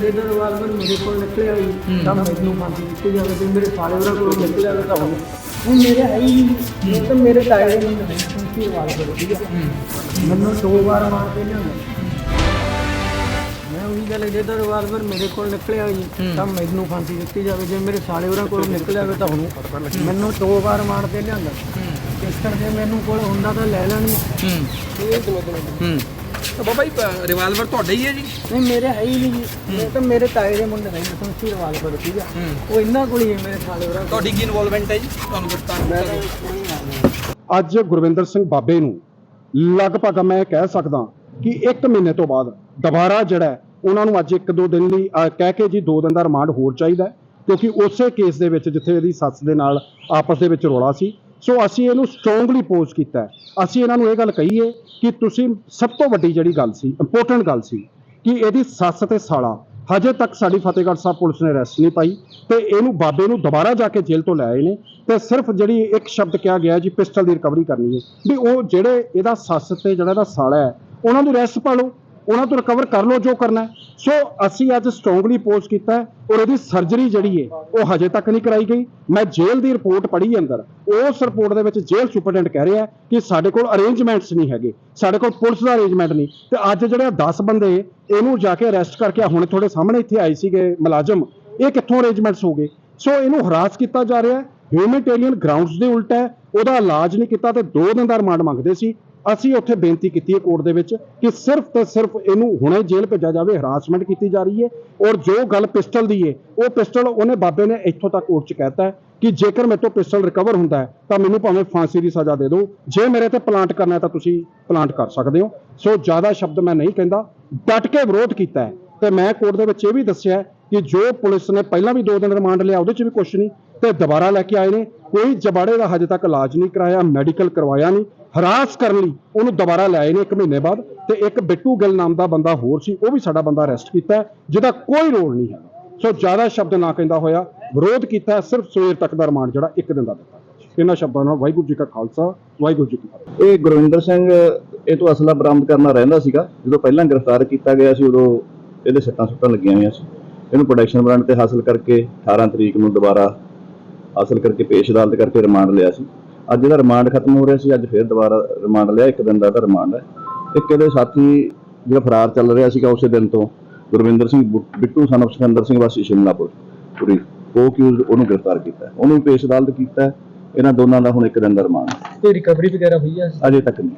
ਜਿਹੜਾ ਰਿਵਾਲਵਰ ਮੇਰੇ ਕੋਲ ਨਿਕਲਿਆ ਜੀ ਤਾਂ ਮੈਨੂੰ ਫਾਂਸੀ ਦਿੱਤੀ ਜਾਵੇ ਜੇ ਮੇਰੇ ਉਹਨਾਂ ਕੋਲ ਨਿਕਲਿਆ ਹੋਵੇ ਤਾਂ ਹੁਣ ਹੁਣ ਮੇਰੇ ਹੈ ਹੀ ਨਹੀਂ। ਇਹ ਤਾਂ ਮੇਰੇ ਟਾਇਰ ਨੂੰ ਨਹੀਂ। ਫਾਂਸੀ ਰਿਵਾਲਵਰ ਠੀਕ ਹੈ? ਮੈਨੂੰ ਦੋ ਵਾਰ ਮਾਰ ਕੇ ਲਿਆਂਦਾ ਮੈਂ ਉਹੀ ਗੱਲ ਜੇ ਤਾਂ ਰਿਵਾਲਵਰ ਮੇਰੇ ਕੋਲ ਨਿਕਲਿਆ ਜੀ ਤਾਂ ਮੈਨੂੰ ਫਾਂਸੀ ਦਿੱਤੀ ਜਾਵੇ। ਜੇ ਮੇਰੇ ਸਾਲੇ ਉਹਨਾਂ ਕੋਲ ਨਿਕਲਿਆ ਹੋਵੇ ਤਾਂ ਹੁਣ ਮੈਨੂੰ ਦੋ ਵਾਰ ਮਾਰ ਕੇ ਲਿਆਂਦਾ ਇਸ ਕਰਕੇ ਮੈਨੂੰ ਕੋਲ ਹੁੰਦਾ ਤਾਂ ਲੈ ਲੈਣੀ। ਇਹ ਕਿਵੇਂ ਕਿਵੇਂ? ਹੂੰ। ਤਾਂ ਬਾਬਾ ਜੀ ਰਿਵਾਲਵਰ ਤੁਹਾਡਾ ਹੀ ਹੈ ਜੀ? ਨਹੀਂ ਮੇਰੇ ਹੈ ਹੀ ਨਹੀਂ ਜੀ। ਇਹ ਤਾਂ ਮੇਰੇ ਤਾਏ ਦੇ ਮੁੰਡੇ ਨਹੀਂ ਸੰਸੀ ਰਿਵਾਲਵਰ ਠੀਕ ਆ? ਹੂੰ। ਉਹ ਇਹਨਾਂ ਕੋਲ ਹੀ ਹੈ ਮੇਰੇ ਸਾਲੇ ਉਹਨਾਂ ਕੋਲ ਤੁਹਾਡੀ ਕੀ ਇਨਵੋਲਵਮੈਂਟ ਹੈ ਜੀ? ਤੁਹਾਨੂੰ ਗ੍ਰਿਫਤਾਰ ਕੀਤਾ ਗਿਆ। ਅੱਜ ਗੁਰਵਿੰਦਰ ਸਿੰਘ ਬਾਬੇ ਨੂੰ ਲਗਭਗ ਮੈਂ ਕਹਿ ਸਕਦਾ ਕਿ 1 ਮਹੀਨੇ ਤੋਂ ਬਾਅਦ ਦੁਬਾਰਾ ਜਿਹੜਾ ਉਹਨਾਂ ਨੂੰ ਅੱਜ ਇੱਕ ਦੋ ਦਿਨ ਲਈ ਕਹਿ ਕੇ ਜੀ ਦੋ ਦਿਨ ਦਾ ਰਿਮਾਂਡ ਹੋਰ ਚਾਹੀਦਾ ਕਿਉਂਕਿ ਉਸੇ ਕੇਸ ਦੇ ਵਿੱਚ ਜਿੱਥੇ ਇਹਦੀ ਸੱਸ ਦੇ ਨਾਲ ਆਪਸ ਦੇ ਵਿੱਚ ਰੌਲਾ ਸੀ ਸੋ ਅਸੀਂ ਇਹਨੂੰ ਸਟਰੋਂਗਲੀ ਪੋਜ਼ ਕੀਤਾ ਹੈ। ਅਸੀਂ ਇਹਨਾਂ ਨੂੰ ਇਹ ਗੱਲ ਕਹੀਏ ਕਿ ਤੁਸੀਂ ਸਭ ਤੋਂ ਵੱਡੀ ਜਿਹੜੀ ਗੱਲ ਸੀ ਇੰਪੋਰਟੈਂਟ ਗੱਲ ਸੀ, ਕਿ ਇਹਦੀ ਸੱਸ ਤੇ ਸਾਲਾ, ਹਜੇ ਤੱਕ ਸਾਡੀ ਫਤਿਹਗੜ੍ਹ ਸਾਹਿਬ ਪੁਲਿਸ ਨੇ ਅਰੈਸਟ ਨਹੀਂ ਪਾਈ ਤੇ ਇਹਨੂੰ ਬਾਬੇ ਨੂੰ ਦੁਬਾਰਾ ਜਾ ਕੇ ਜੇਲ੍ਹ ਤੋਂ ਲੈ ਆਏ ਨੇ ਤੇ ਸਿਰਫ ਜਿਹੜੀ ਇੱਕ ਸ਼ਬਦ ਕਿਹਾ ਗਿਆ ਜੀ, ਪਿਸਟਲ ਦੀ ਰਿਕਵਰੀ ਕਰਨੀ ਹੈ ਵੀ ਉਹ ਜਿਹੜੇ ਇਹਦਾ ਸੱਸ ਤੇ ਜਿਹੜਾ ਇਹਦਾ ਸਾਲਾ ਹੈ, ਉਹਨਾਂ ਨੂੰ ਅਰੈਸਟ ਪਾ ਲਓ ਉਹਨਾਂ ਤੋਂ ਰਿਕਵਰ ਕਰ ਲਓ ਜੋ ਕਰਨਾ ਸੋ ਅਸੀਂ ਅੱਜ ਸਟਰੋਂਗਲੀ ਪੋਸਟ ਕੀਤਾ ਔਰ ਇਹਦੀ ਸਰਜਰੀ ਜਿਹੜੀ ਹੈ, ਉਹ ਹਜੇ ਤੱਕ ਨਹੀਂ ਕਰਾਈ ਗਈ। ਮੈਂ ਜੇਲ੍ਹ ਦੀ ਰਿਪੋਰਟ ਪੜ੍ਹੀ ਅੰਦਰ। ਉਸ ਰਿਪੋਰਟ ਦੇ ਵਿੱਚ ਜੇਲ੍ਹ ਸੁਪਰਡੈਂਟ ਕਹਿ ਰਿਹਾ ਕਿ ਸਾਡੇ ਕੋਲ ਅਰੇਂਜਮੈਂਟਸ ਨਹੀਂ ਹੈਗੇ। ਸਾਡੇ ਕੋਲ ਪੁਲਿਸ ਦਾ ਅਰੇਂਜਮੈਂਟ ਨਹੀਂ। ਤੇ ਅੱਜ ਜਿਹੜੇ 10 ਬੰਦੇ, ਇਹਨੂੰ ਜਾ ਕੇ ਅਰੈਸਟ ਕਰਕੇ ਹੁਣ ਤੁਹਾਡੇ ਸਾਹਮਣੇ ਇੱਥੇ ਆਏ ਸੀਗੇ ਮੁਲਾਜ਼ਮ, ਇਹ ਕਿੱਥੋਂ ਅਰੇਂਜਮੈਂਟਸ ਹੋ ਗਏ? ਸੋ ਇਹਨੂੰ ਹਰਾਸ ਕੀਤਾ ਜਾ ਰਿਹਾ ਹਿਊਮੈਨਿਟੇਰੀਅਨ ਗਰਾਊਂਡਸ ਦੇ ਉਲਟ ਹੈ, ਉਹਦਾ ਇਲਾਜ ਨਹੀਂ ਕੀਤਾ ਤੇ 2 ਦਿਨ ਦਾ ਰਿਮਾਂਡ ਮੰਗਦੇ ਸੀ। ਅਸੀਂ ਉੱਥੇ ਬੇਨਤੀ ਕੀਤੀ ਹੈ ਕੋਰਟ ਦੇ ਵਿੱਚ ਕਿ ਸਿਰਫ ਤੇ ਸਿਰਫ ਇਹਨੂੰ ਹੁਣੇ ਜੇਲ੍ਹ ਭੇਜਿਆ ਜਾਵੇ ਹਰਾਸਮੈਂਟ ਕੀਤੀ ਜਾ ਰਹੀ ਹੈ ਔਰ ਜੋ ਗੱਲ ਪਿਸਟਲ ਦੀ ਹੈ, ਉਹ ਪਿਸਟਲ ਉਹਨੇ ਬਾਬੇ ਨੇ ਇੱਥੋਂ ਤੱਕ ਕੋਰਟ 'ਚ ਕਹਿਤਾ ਕਿ ਜੇਕਰ ਮੇਰੇ ਤੋਂ ਪਿਸਟਲ ਰਿਕਵਰ ਹੁੰਦਾ ਹੈ, ਤਾਂ ਮੈਨੂੰ ਭਾਵੇਂ ਫਾਂਸੀ ਦੀ ਸਜ਼ਾ ਦੇ ਦਿਓ। ਜੇ ਮੇਰੇ ਤੇ ਪਲਾਂਟ ਕਰਨਾ ਤਾਂ ਤੁਸੀਂ ਪਲਾਂਟ ਕਰ ਸਕਦੇ ਹੋ। ਸੋ ਜ਼ਿਆਦਾ ਸ਼ਬਦ ਮੈਂ ਨਹੀਂ ਕਹਿੰਦਾ, ਡਟ ਕੇ ਵਿਰੋਧ ਕੀਤਾ ਹੈ। ਤੇ ਮੈਂ ਕੋਰਟ ਦੇ ਵਿੱਚ ਇਹ ਵੀ ਦੱਸਿਆ ਕਿ ਜੋ ਪੁਲਿਸ ਨੇ ਪਹਿਲਾਂ ਵੀ 2 ਦਿਨ ਰਿਮਾਂਡ ਲਿਆ, ਉਹਦੇ 'ਚ ਵੀ ਕੁਝ ਨਹੀਂ। ਤੇ ਦੁਬਾਰਾ ਲੈ ਕੇ ਆਏ ਨੇ। ਕੋਈ ਜਬਾੜੇ ਦਾ ਹਜੇ ਤੱਕ ਇਲਾਜ ਨਹੀਂ ਕਰਾਇਆ, ਮੈਡੀਕਲ ਕਰਵਾਇਆ ਨਹੀਂ। ਹਰਾਸ ਕਰਨ ਲਈ ਉਹਨੂੰ ਦੁਬਾਰਾ ਲੈ ਨੇ 1 ਮਹੀਨੇ ਬਾਅਦ ਤੇ ਇੱਕ ਬਿੱਟੂ ਗਿੱਲ ਨਾਮ ਦਾ ਬੰਦਾ ਹੋਰ ਸੀ, ਉਹ ਵੀ ਸਾਡਾ ਬੰਦਾ ਅਰੈਸਟ ਕੀਤਾ ਜਿਹਦਾ ਕੋਈ ਰੋਲ ਨਹੀਂ ਹੈ। ਸੋ ਜ਼ਿਆਦਾ ਸ਼ਬਦ ਨਾ ਕਹਿੰਦਾ ਹੋਇਆ, ਵਿਰੋਧ ਕੀਤਾ ਸਿਰਫ ਸਵੇਰ ਤੱਕ ਦਾ ਰਿਮਾਂਡ ਜਿਹੜਾ ਇੱਕ ਦਿਨ ਦਾ ਦਿੱਤਾ ਇਹਨਾਂ ਸ਼ਬਦਾਂ ਨਾਲ ਵਾਹਿਗੁਰੂ ਜੀ ਕਾ ਖਾਲਸਾ, ਵਾਹਿਗੁਰੂ ਜੀ ਕੀ ਫਤਿਹ। ਇਹ ਗੁਰਵਿੰਦਰ ਸਿੰਘ, ਇਹ ਤੋਂ ਅਸਲਾ ਬਰਾਮਦ ਕਰਨਾ ਰਹਿੰਦਾ ਸੀਗਾ। ਜਦੋਂ ਪਹਿਲਾਂ ਗ੍ਰਿਫਤਾਰ ਕੀਤਾ ਗਿਆ ਸੀ, ਉਦੋਂ ਇਹਦੇ ਸੱਟਾਂ ਸੁੱਟਾਂ ਲੱਗੀਆਂ ਹੋਈਆਂ ਸੀ। ਇਹਨੂੰ ਪ੍ਰੋਡਕਸ਼ਨ ਬ੍ਰਾਂਡ ਤੇ ਹਾਸਲ ਕਰਕੇ 18 ਤਰੀਕ ਨੂੰ ਦੁਬਾਰਾ ਹਾਸਲ ਕਰਕੇ ਪੇਸ਼ ਅਦਾਲਤ ਕਰਕੇ ਰਿਮਾਂਡ ਲਿਆ ਸੀ ਅੱਜ ਇਹਦਾ ਰਿਮਾਂਡ ਖਤਮ ਹੋ ਰਿਹਾ ਸੀ ਅੱਜ ਫਿਰ ਦੁਬਾਰਾ ਰਿਮਾਂਡ ਲਿਆ ਇੱਕ ਦਿਨ ਦਾ ਇਹਦਾ ਰਿਮਾਂਡ ਹੈ ਇੱਕ ਇਹਦੇ ਸਾਥੀ ਜਿਹੜਾ ਫਰਾਰ ਚੱਲ ਰਿਹਾ ਸੀਗਾ ਉਸੇ ਦਿਨ ਤੋਂ ਗੁਰਵਿੰਦਰ ਸਿੰਘ ਬਿੱਟੂ ਸਨ of ਸਿਕੰਦਰ ਸਿੰਘ ਵਾਸੀ ਸ਼ਿਮਲਾਪੁਰ ਪੂਰੀ ਉਹ ਕਿਉਂ ਉਹਨੂੰ ਗ੍ਰਿਫਤਾਰ ਕੀਤਾ ਹੈ। ਉਹਨੂੰ ਪੇਸ਼ ਅਦਾਲਤ ਕੀਤਾ ਹੈ। ਇਹਨਾਂ ਦੋਨਾਂ ਦਾ ਹੁਣ ਇੱਕ ਦਿਨ ਦਾ ਰਿਮਾਂਡ ਹੈ। ਕੋਈ ਰਿਕਵਰੀ ਵਗੈਰਾ ਹੋਈ ਆ ਅਜੇ ਤੱਕ ਨਹੀਂ